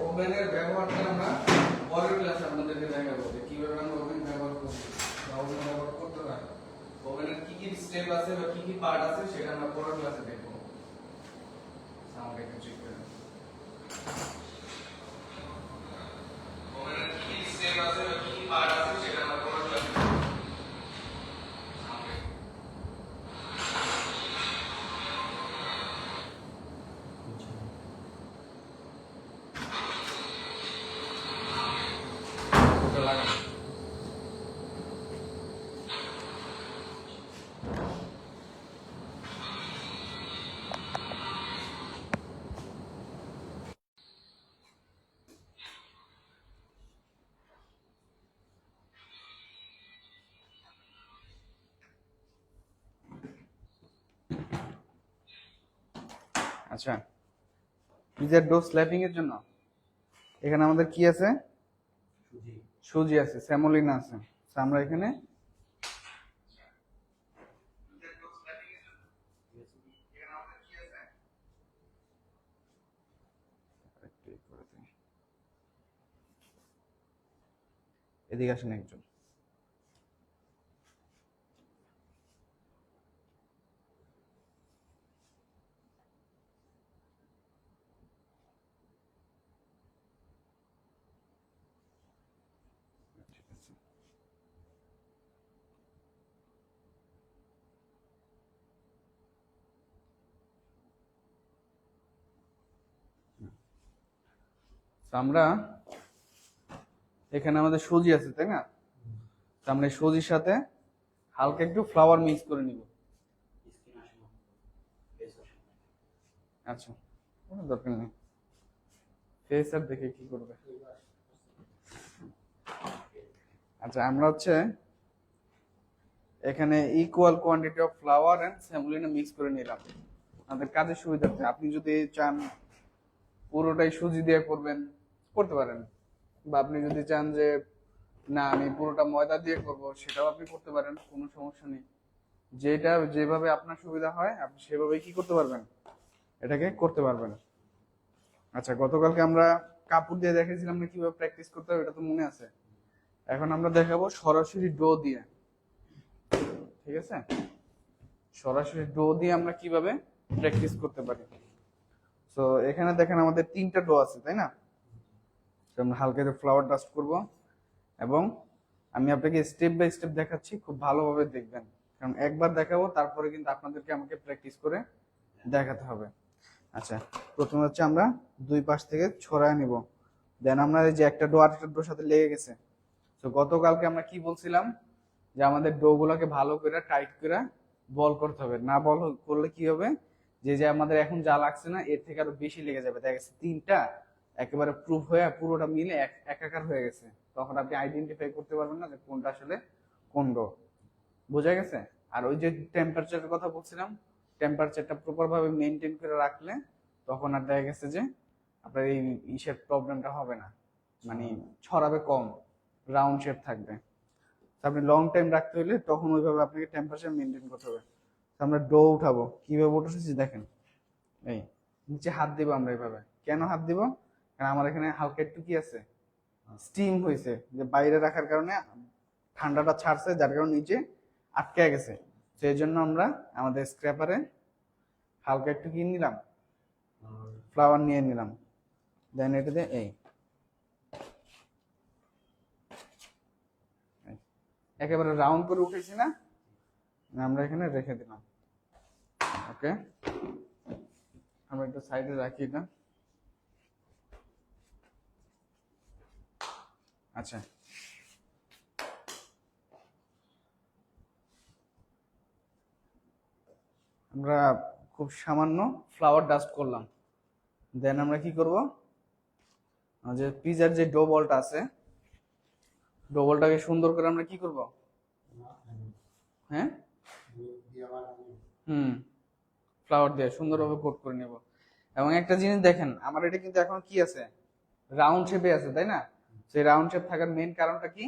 ওভেনের ব্যবহারটা আমরা পরের ক্লাসে আপনাদেরকে দেখাবো যে কীভাবে আমরা ওভেন ব্যবহার করব বা ওভেন ব্যবহার করতে হয় ওভেনের কি কি স্টেপ আছে বা কি কি পার্ট আছে সেটা আমরা পরের ক্লাসে দেখব। সাউন্ড একটু চেক করে ওভেনের কি কি স্টেপ আছে বা কি কি পার্ট আছে সেটা আমরা পরের ক্লাসে দেখব Sound একটু- ওটা লাগানো আচ্ছা। পিজার ডো স্ল্যাপিং এর জন্য? এখানে আমাদের কি আছে? সুজি। আছে স্যামোলিনা আছে। আমরা এখানে এদিকে আসেন একজন ঠিক আছে আমরা এখানে আমাদের সুজি আছে, তাই না? আমরা সুজির সাথে হালকা একটু ফ্লাওয়ার মিক্স করে নিব। আচ্ছা দরকার নেই। দেখে আচ্ছা আমরা হচ্ছে এখানে equal quantity of flower mix করে নিলাম। আমাদের কাজের আপনি যদি চান পুরোটাই সুজি দিয়ে করবেন করতে পারেন। বা আপনি যদি চান যে, না, আমি পুরোটা ময়দা দিয়ে করব সেটাও আপনি করতে পারেন, কোনো সমস্যা নেই। যেটা, যেভাবে আপনার সুবিধা হয়, আপনি সেভাবেই কি করতে পারবেন? এটাকে করতে পারবেন। আচ্ছা গতকালকে আমরা কাপড় দিয়ে দেখেছিলাম না কীভাবে প্র্যাকটিস করতে হবে, এটা তো মনে আছে। এখন আমরা দেখাবো সরাসরি ডো দিয়ে। ঠিক আছে? সরাসরি ডো দিয়ে আমরা কীভাবে প্র্যাকটিস করতে পারি? তো এখানে দেখেন আমাদের তিনটা ডো আছে, তাই না? আমরা হালকা ফ্লাওয়ার ডাস্ট করব এবং আমি আপনাকে স্টেপ বাই স্টেপ দেখাচ্ছি, খুব ভালোভাবে দেখবেন। কারণ একবার দেখাবো, তারপরে কিন্তু আপনাদেরকে আমাকে প্র্যাকটিস করে দেখাতে হবে। আচ্ছা প্রথমে হচ্ছে আমরা দুই পাশ থেকে ছড়ায় নিব। দেন আমরা এই যে একটা ডো একটা ডোর সাথে লেগে গেছে। তো গতকালকে আমরা কি বলছিলাম? যে আমাদের ডোগুলোকে ভালো করে টাইট করে বল করতে হবে। না বল করলে কি হবে? যে যে আমাদের এখন যা লাগছে না, এর থেকে আরও বেশি লেগে যাবে। দেখা গেছে তিনটা একেবারে প্রুফ হয়ে পুরোটা মিলে এক- একাকার হয়ে গেছে। তখন আপনি আইডেন্টিফাই করতে পারবেন না যে কোনটা আসলে কোন ডো বোঝা গেছে? আর ওই যে টেম্পারেচারের কথা বলছিলাম টেম্পারেচারটা প্রপার ভাবে মেনটেন করে রাখলে তখন আর দেখা গেছে যে আপনার এই ইসের প্রবলেমটা হবে না। মানে ছড়াবে কম রাউন্ড শেপ থাকবে। আপনি লং টাইম রাখতে হলে তখন ওইভাবে আপনাকে টেম্পারেচার মেনটেন করতে হবে। আমরা ডো উঠাবো। কীভাবে উঠেছি দেখেন। এই, নিচে হাত দিব আমরা এইভাবে। কেন হাত দিব? কারণ আমার এখানে হালকা একটু কি আছে? স্টিম হয়েছে, যে বাইরে রাখার কারণে ঠান্ডাটা ছাড়ছে, যার কারণে নিচে আটকে গেছে। সেই জন্য আমরা আমাদের স্ক্র্যাপারে হালকা একটু কি নিলাম? ফ্লাওয়ার নিয়ে নিলাম। দেন এটাতে এই। একেবারে রাউন্ড করে উঠেছি না? আমরা এখানে রেখে দিলাম। ওকে আমরা একটু সাইডে রাখি এটা। আচ্ছা। আমরা খুব সামান্য ফ্লাওয়ার ডাস্ট করলাম। দেন আমরা কি করব? যে পিজার যে ডো বলটা আছে ডো বলটাকে সুন্দর করে আমরা কি করব? হ্যাঁ? হুম। ফ্লাওয়ার দিয়ে সুন্দরভাবে কোট করে নেব। এবং একটা জিনিস দেখেন, আমার এটা কিন্তু এখন কি আছে? রাউন্ড শেপে আছে, তাই না? সেই রাউন্ড শেপ থাকার মেইন কারণটা কি?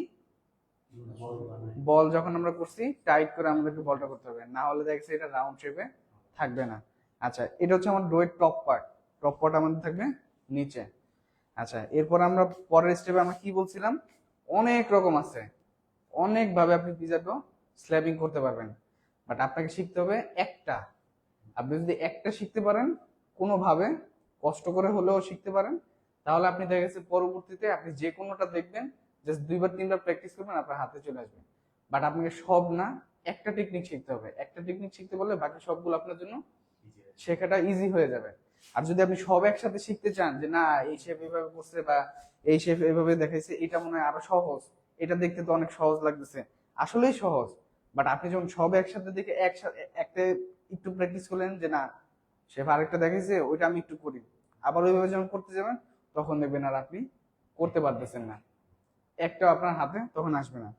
বল যখন আমরা করছি টাইট করে আমাদেরকে বলটা করতে হবে। না হলে দেখছি এটা রাউন্ড শেপে থাকবে না। আচ্ছা এটা হচ্ছে আমার ডোয়ের টপ পার্ট টপ পার্ট আমাদের থাকবে নিচে। আচ্ছা এরপর আমরা পরের স্টেপে আমরা কি বলছিলাম? অনেক রকম আছে। অনেক ভাবে আপনি পিজা ডো স্ল্যাবিং করতে পারবেন। বাট আপনাকে শিখতে হবে একটা। আপনি যদি একটা শিখতে পারেন, কোনোভাবে কষ্ট করে হলেও শিখতে পারেন। তাহলে আপনি দেখা গেছে পরবর্তীতে আপনি যে কোনোটা দেখবেন জাস্ট দুইবার তিনবার প্র্যাকটিস করবেন আপনার হাতে চলে আসবে। বাট আপনাকে সব না একটা টেকনিক শিখতে হবে। একটা টেকনিক শিখতে পারলে বাকি সবগুলো আপনার জন্য শেখাটা ইজি হয়ে যাবে। আর যদি আপনি সব একসাথে শিখতে চান যে না এই শেফ এভাবে করছে বা এই শেফ এভাবে দেখাইছে এটা মনে হয় আরও সহজ। এটা দেখতে তো অনেক সহজ লাগতেছে। আসলেই সহজ। বাট আপনি যখন সব একসাথে দেখে একসাথে একটা একটু প্র্যাকটিস করলেন যে না শেফ আরেকটা দেখাইছে ওইটা আমি একটু করি। আবার ওইভাবে যখন করতে যাবেন তখন দেখবেন আর আপনি করতে পারতেছেন না। একটা আপনার হাতে তখন আসবে না।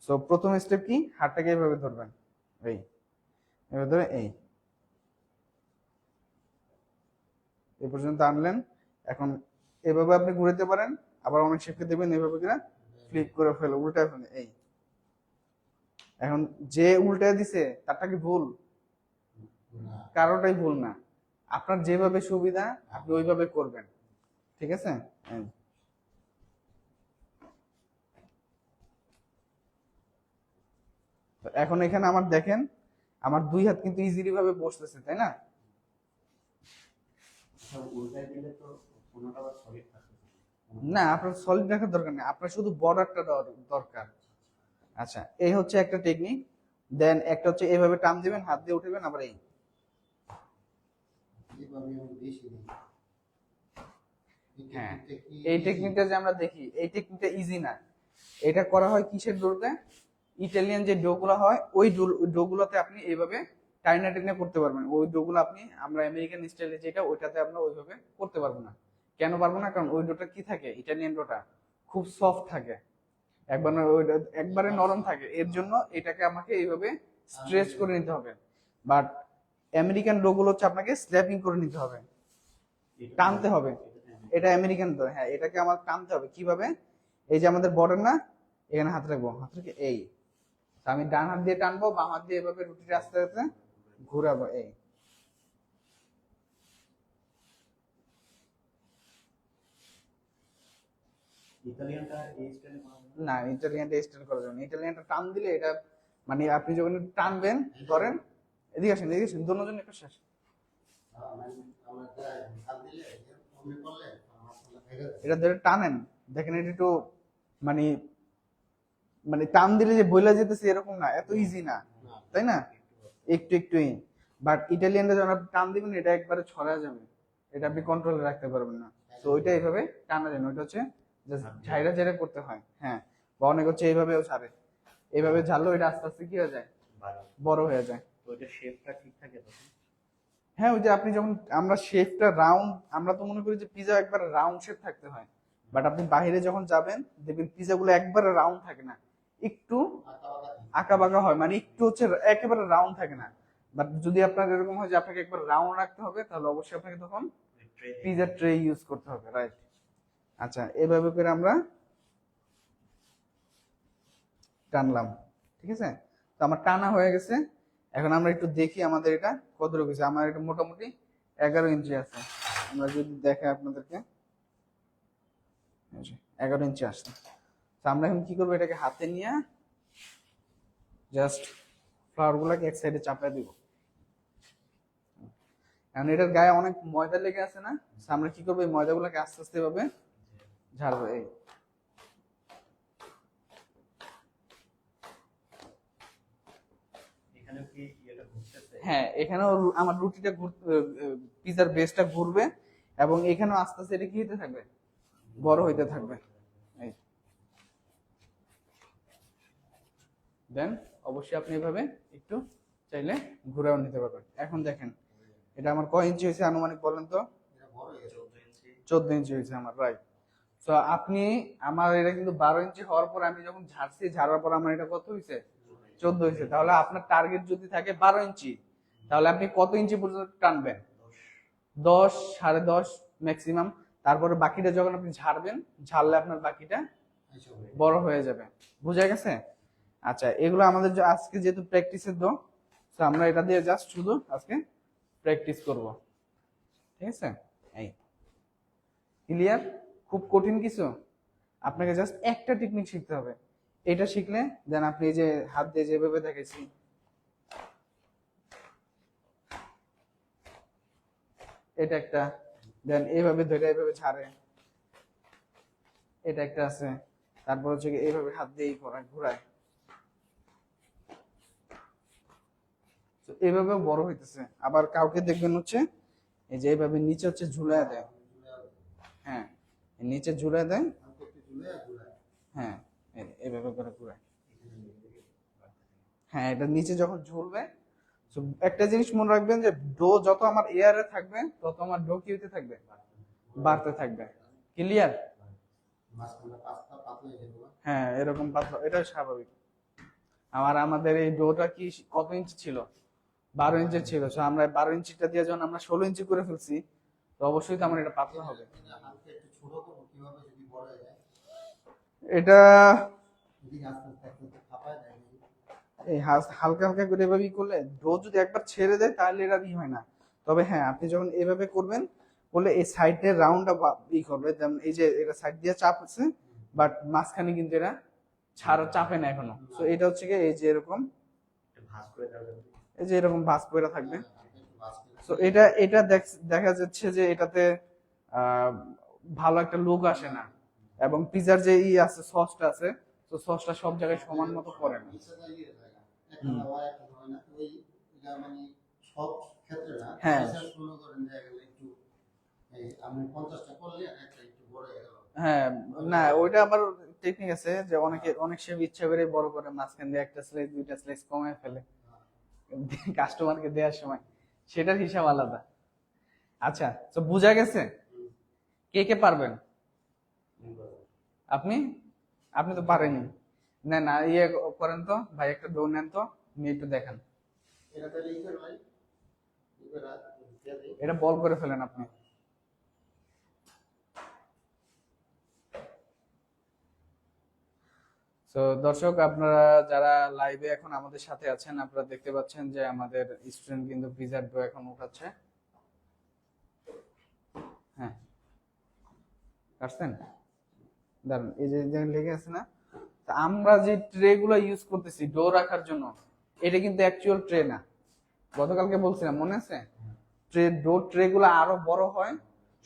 সো প্রথম স্টেপ কি? হাতটাকে এইভাবে ধরবেন। এই। এভাবে ধরে এই। এ পর্যন্ত আনলেন। এখন এভাবে আপনি ঘুরাতে পারেন। আবার অনেক শেফকে দেবেন এভাবে কিনা ফ্লিপ করে ফেলে উল্টায় ফেলে এই। এখন যে উল্টায় দিছে তারটা কি ভুল? কারোটাই ভুল না। আপনার যেভাবে সুবিধা আপনি ওইভাবে করবেন। ঠিক আছে? এখন এখানে আমার দেখেন আমার দুই হাত কিন্তু ইজিলি ভাবে বসতেছে তাই না? না আপনার সলিড রাখার দরকার নেই। আপনার শুধু বর্ডারটা দরকার। আচ্ছা এই হচ্ছে একটা টেকনিক দেন একটা হচ্ছে এইভাবে টান দিবেন হাত দিয়ে উঠবেন আবার এই যেভাবে আমি বেশি দিই হ্যাঁ। এই টেকনিকটা যে আমরা দেখি এই টেকনিকটা ইজি না। এটা করা হয় কিসের ডোতে ইটালিয়ান যে ডোগুলো হয় ওই ডোগুলোতে আপনি এইভাবে টাইনা টেকনে করতে পারবেন। ওই ডোগুলো আপনি আমরা আমেরিকান স্টাইলে যেটা ওইটাতে আমরা ওইভাবে করতে পারব না। কেন পারব না? কারণ ওই ডোটা কি থাকে? ইটালিয়ান ডোটা। খুব সফট থাকে। একবার ওইটা একবারে নরম থাকে। এর জন্য এটাকে আমাকে এইভাবে স্ট্রেচ করে নিতে হবে। বাট আমেরিকান ডোগুলো হচ্ছে আপনাকে স্ল্যাপিং করে নিতে হবে। টানতে হবে। এটা আমেরিকান তো হ্যাঁ এটাকে আমার টানতে হবে। কীভাবে? এই যে আমাদের বর্ডার না এখানে হাত রাখব হাত রেখে এই। আমি ডান হাত দিয়ে টানবো বাম হাত দিয়ে এভাবে রুটিটা আস্তে আস্তে ঘুরাবো এই। না? না ইটালিয়ানটা স্টাইল করা যাবে না। ইটালিয়ানটা টান দিলে এটা মানে আপনি যখন টানবেন ধরেন এদিকে আসেন এদিকে আসেন দুজন একটু শেষ। এটা ধরে টানেন দেখেন এটা একটু মানে মানে টান দিলে যে বইলা যেতেছে এরকম না এত ইজি না তাই না? একটু একটুই। বাট ইটালিয়ানটা যখন আপনি টান দিবেন এটা একবারে ছড়া যাবে। এটা আপনি কন্ট্রোলে রাখতে পারবেন না। তো ওইটা এইভাবে টানা যাবে ওইটা হচ্ছে জাস্ট ঝাইরা ঝাইরা করতে হয় হ্যাঁ। বা অনেক হচ্ছে এইভাবেও ছাড়ে। এইভাবে ঝাড়লো এটা আস্তে আস্তে কি হয়ে যায়? বড়। হয়ে যায়। তো ওইটা শেপটা ঠিক থাকে তখন? হ্যাঁ ওই যে আপনি যখন, আমরা শেপটা রাউন্ড আমরা তো মনে করি যে পিজা একবার রাউন্ড শেপ থাকতে হয়। বাট আপনি বাইরে যখন যাবেন, দেখবেন পিজা গুলো একবারে রাউন্ড থাকে না। একটু আঁকা বাঁকা হয় মানে একটু হচ্ছে একেবারে রাউন্ড থাকে না। বাট যদি আপনার এরকম হয় যে আপনাকে একবার রাউন্ড রাখতে হবে, তাহলে অবশ্যই আপনাকে তখন পিজা ট্রে ইউজ করতে হবে রাইট আচ্ছা এভাবে করে আমরা টানলাম, ঠিক আছে? তো আমার টানা হয়ে গেছে। এখন আমরা একটু দেখি আমাদের এটা কত রয়েছে আমার এটা মোটামুটি এগারো ইঞ্চি আছে। আমরা যদি দেখে আপনাদেরকে। এগারো ইঞ্চি আসছে। আমরা এখন কি করব এটাকে হাতে নিয়ে জাস্ট ফ্লাওয়ার গুলাকে এক সাইডে চাপায় দিব। এখন এটার গায়ে অনেক ময়দা লেগে আছে না? আমরা কি করব? এই ময়দাগুলোকে আস্তে আস্তে ভাবে ঝাড়বো। এই এখানেও কি ইয়েটা ঘুরতেছে হ্যাঁ এখানেও আমার রুটিটা পিজার বেসটা ঘুরবে এবং এখানেও আস্তে আস্তে এটা কি হতে থাকবে? বড় হইতে থাকবে। দেন অবশ্যই আপনি এভাবে একটু চাইলে ঘুরেও নিতে পারবেন। এখন দেখেন, এটা আমার কয় ইঞ্চি হয়েছে আনুমানিক বলেন তো? বড় চোদ্দ ইঞ্চি চোদ্দ ইঞ্চি হয়েছে আমার রাইট তো আপনি আমার এটা কিন্তু বারো ইঞ্চি হওয়ার পর আমি যখন ঝাড়ছি, ঝাড়ার পর আমার এটা কত হয়েছে চোদ্দ হয়েছে তাহলে আপনার টার্গেট যদি থাকে বারো ইঞ্চি তাহলে আপনি কত ইঞ্চি পর্যন্ত টানবেন? দশ, সাড়ে দশ ম্যাক্সিমাম তারপরে বাকিটা যখন আপনি ঝাড়বেন, ঝাড়লে আপনার বাকিটা বড় হয়ে যাবে। বুঝা গেছে? আচ্ছা এগুলো আমাদের আজকে যেহেতু প্র্যাকটিসের দো তো আমরা এটা দিয়ে জাস্ট শুধু আজকে প্র্যাকটিস করব। ঠিক আছে? এই। ক্লিয়ার খুব কঠিন কিছু? আপনাকে জাস্ট একটা টেকনিক শিখতে হবে। এটা শিখলে দেন আপনি যে হাত দিয়ে যেভাবে দেখেছি এটা একটা দেন এইভাবে ধরে এইভাবে ছাড়ে এটা একটা আছে। তারপর হচ্ছে এইভাবে হাত দিয়ে করায় ঘোরায়। তো এইভাবে বড় হইতেছে। আবার কাউকে দেখবেন হচ্ছে, এই যে এইভাবে নিচে হচ্ছে ঝুলায় দেয়। হ্যাঁ নিচে ঝুলায় দেয়। হ্যাঁ এইভাবে করে ঘুরায়। হ্যাঁ এটা নিচে যখন ঝুলবে তো একটা জিনিস মনে রাখবেন যে ডো যত আমার এয়ারে থাকবে, তত আমার ডো কি হতে থাকবে, বাড়তে থাকবে। ক্লিয়ার হয়ে, এরকম পাতলা, এটা স্বাভাবিক। আমার আমাদের এই ডোটা কি কত ইঞ্চি ছিল? বারো ইঞ্চি ছিল। তো আমরা বারো ইঞ্চিটা দিয়ে যখন আমরা ষোলো ইঞ্চি করে ফেলছি, তো অবশ্যই তো আমার এটা পাতলা হবে। এটা এই হালকা হালকা করে এভাবে করলে ডো যদি একবার ছেড়ে দেয় তাহলে এটা ই হয় না। তবে হ্যাঁ আপনি যখন এভাবে করবেন বলে এই সাইডের রাউন্ডটা ই করবে যেমন এই যে এটা সাইড দিয়ে চাপ আছে বাট মাঝখানে কিন্তু এটা ছাড়া চাপে না এখনও। তো এটা হচ্ছে কি এই যে এরকম। এই যে এরকম ভাস পড়ে থাকবে। তো এটা এটা দেখ- যাচ্ছে যে এটাতে ভালো একটা লুক আসে না। এবং পিজার যে ই আছে সসটা আছে তো সসটা সব জায়গায় সমান মতো পড়ে না। হয় হয়, হয় না। মানে সব ক্ষেত্রে না। হ্যাঁ। হয়ে হ্যাঁ না ওইটা আবার টেকনিক আছে যে অনেকে অনেক শেফ ইচ্ছা করে বড় করে মাঝখান দিয়ে একটা স্লাইস দুইটা স্লাইস কমে ফেলে। কাস্টমারকে দেওয়ার সময়। সেটার হিসাব আলাদা। আচ্ছা তো বোঝা গেছে? কে কে পারবেন? আপনি? আপনি তো পারেননি না না ইয়ে করেন তো ভাই একটা ডো নেন তো নিয়ে একটু দেখান। এটা বল করে ফেলেন আপনি। তো দর্শক আপনারা যারা লাইভে এখন আমাদের সাথে আছেন আপনারা দেখতে পাচ্ছেন যে আমাদের স্টুডেন্ট কিন্তু পিজার ডো এখন উঠাচ্ছে। হ্যাঁ। কাটছেন? দাঁড়ান এই যে লেগে আছে না? আমরা যে ট্রে গুলো ইউজ করতেছি ডো রাখার জন্য, এটা কিন্তু অ্যাকচুয়াল ট্রে না। গতকালকে বলছিলাম, মনে আছে? ট্রে ডো ট্রে গুলো আরও বড় হয়,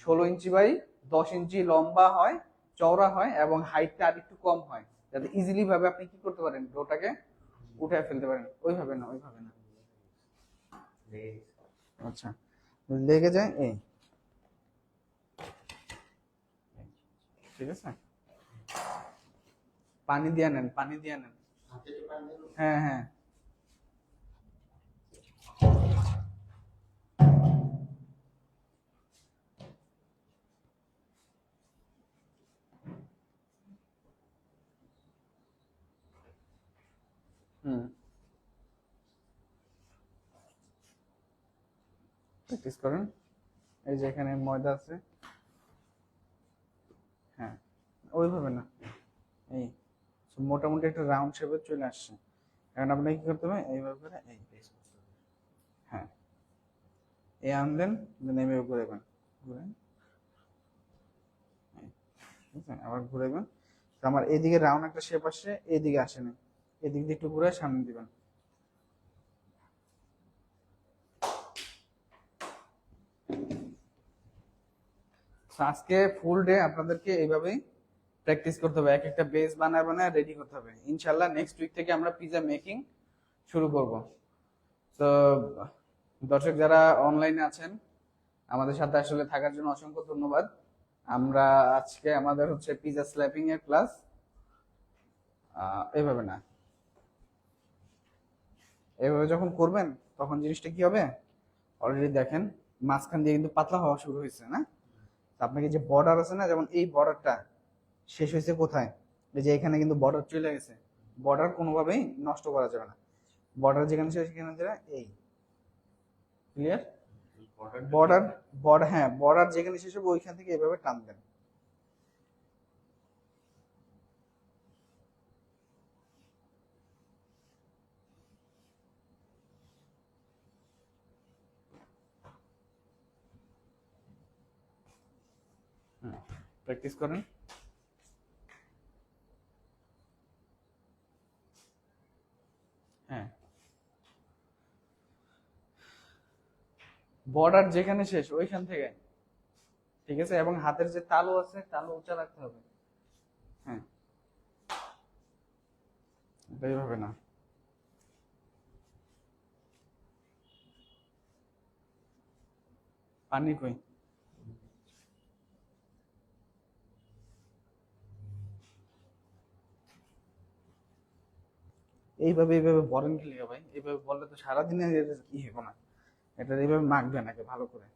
ষোলো ইঞ্চি বাই দশ ইঞ্চি লম্বা হয়, চওড়া হয় এবং হাইটটা আর একটু কম হয়। যাতে ইজিলি ভাবে আপনি কি করতে পারেন ডোটাকে উঠে ফেলতে পারেন। ওইভাবে না ওইভাবে না। আচ্ছা লেগে যায় এই ঠিক আছে? পানি দিয়ে নেন, পানি দিয়ে নেন। হ্যাঁ হ্যাঁ। প্র্যাকটিস করেন। এই যে এখানে ময়দা আছে। হ্যাঁ ওইভাবে না। এই। So, মোটামুটি একটা রাউন্ড শেপে চলে আসছে। এখন আপনাকে কি করতে হবে? এইভাবে করে এই হ্যাঁ। এই আনলেন দেন এইভাবে ঘুরাবেন আছে? আবার ঘুরাবেন আমার এদিকে রাউন্ড একটা শেপ আসছে এদিকে আসেনি। এদিক দিয়ে একটু ঘুরে সামনে দিবেন। আজকে ফুল ডে আপনাদেরকে এইভাবেই প্র্যাকটিস করতে হবে, এক একটা বেস বানায় বানায় রেডি করতে হবে। ইনশাল্লাহ নেক্সট উইক থেকে আমরা পিজা মেকিং শুরু করব। তো দর্শক যারা অনলাইনে আছেন, আমাদের সাথে আসলে থাকার জন্য অসংখ্য ধন্যবাদ। আমরা আজকে আমাদের হচ্ছে পিজা স্ল্যাপিং এর ক্লাস এভাবে না। এভাবে যখন করবেন, তখন জিনিসটা কি হবে? অলরেডি দেখেন, মাঝখান দিয়ে কিন্তু পাতলা হওয়া শুরু হয়েছে, না? আপনাকে যে বর্ডার আছে না, যেমন এই বর্ডারটা শেষ হয়েছে কোথায়? যে এখানে কিন্তু বর্ডার চলে গেছে। বর্ডার কোনোভাবেই নষ্ট করা যাবে না। বর্ডার যেখানে শেষ, সেখানে যেটা এই। ক্লিয়ার বর্ডার বর্ডার হ্যাঁ বর্ডার যেখানে শেষ হবে, ওইখান থেকে এভাবে টানবেন হুম। প্র্যাকটিস করেন হ্যাঁ বর্ডার যেখানে শেষ, ওইখান থেকে। ঠিক আছে? এবং হাতের যে তালু আছে, তালু উঁচা রাখতে হবে। হ্যাঁ। এইভাবে না। পানি কই? এইভাবে এইভাবে বলেন কি ভাই? এইভাবে বললে তো সারাদিনে কি হবে না? এটা এইভাবে মাখবে নাকি ভালো করে।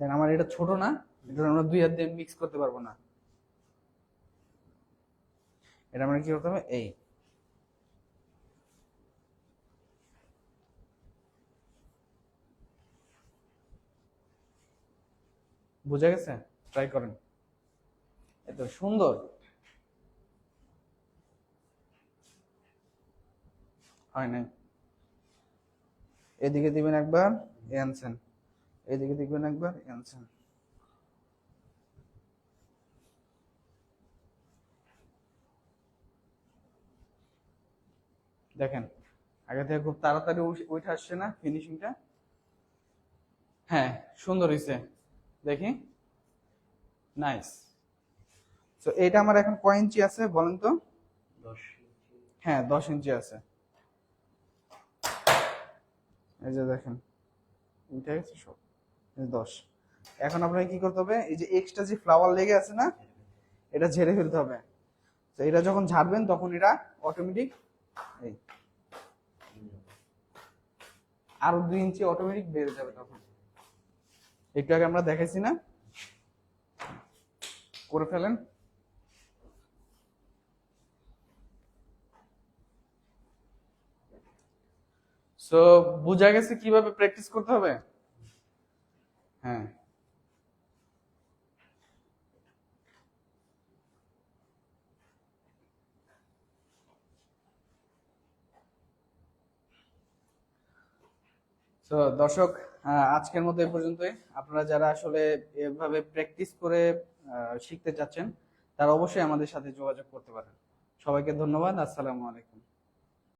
দেন আমার এটা ছোট না, এটা আমরা দুই হাত দিয়ে মিক্স করতে পারব না। এটা আমরা কি করতে হবে? এই। বুঝা গেছে? ট্রাই করেন। এত সুন্দর। হয় নাই। এদিকে দিবেন একবার এনসেন। এদিকে দিবেন একবার এনসেন। দেখেন আগে থেকে খুব তাড়াতাড়ি উঠে- আসছে না ফিনিশিংটা হ্যাঁ সুন্দর হয়েছে দেখি। নাইস তো এটা আমার এখন কয় ইঞ্চি আছে বলেন তো? হ্যাঁ দশ ইঞ্চি আছে। এই যে দেখেন উঠে গেছে সব দশ। এখন আপনাকে কি করতে হবে, এই যে এক্সট্রা যে ফ্লাওয়ার লেগে আছে না, এটা ঝেড়ে ফেলতে হবে। তো এটা যখন ঝাড়বেন, তখন এটা অটোমেটিক এই, আরও দুই ইঞ্চি অটোমেটিক বেড়ে যাবে তখন। একটু আগে আমরা দেখাইছি না, করে ফেলেন। সো বোঝা গেছে কীভাবে প্র্যাকটিস করতে হবে? হ্যাঁ। তো দর্শক আজকের মতো এই পর্যন্তই। আপনারা যারা আসলে এভাবে প্র্যাকটিস করে শিখতে চাচ্ছেন, তারা অবশ্যই আমাদের সাথে যোগাযোগ করতে পারেন। সবাইকে ধন্যবাদ। আসসালামু আলাইকুম।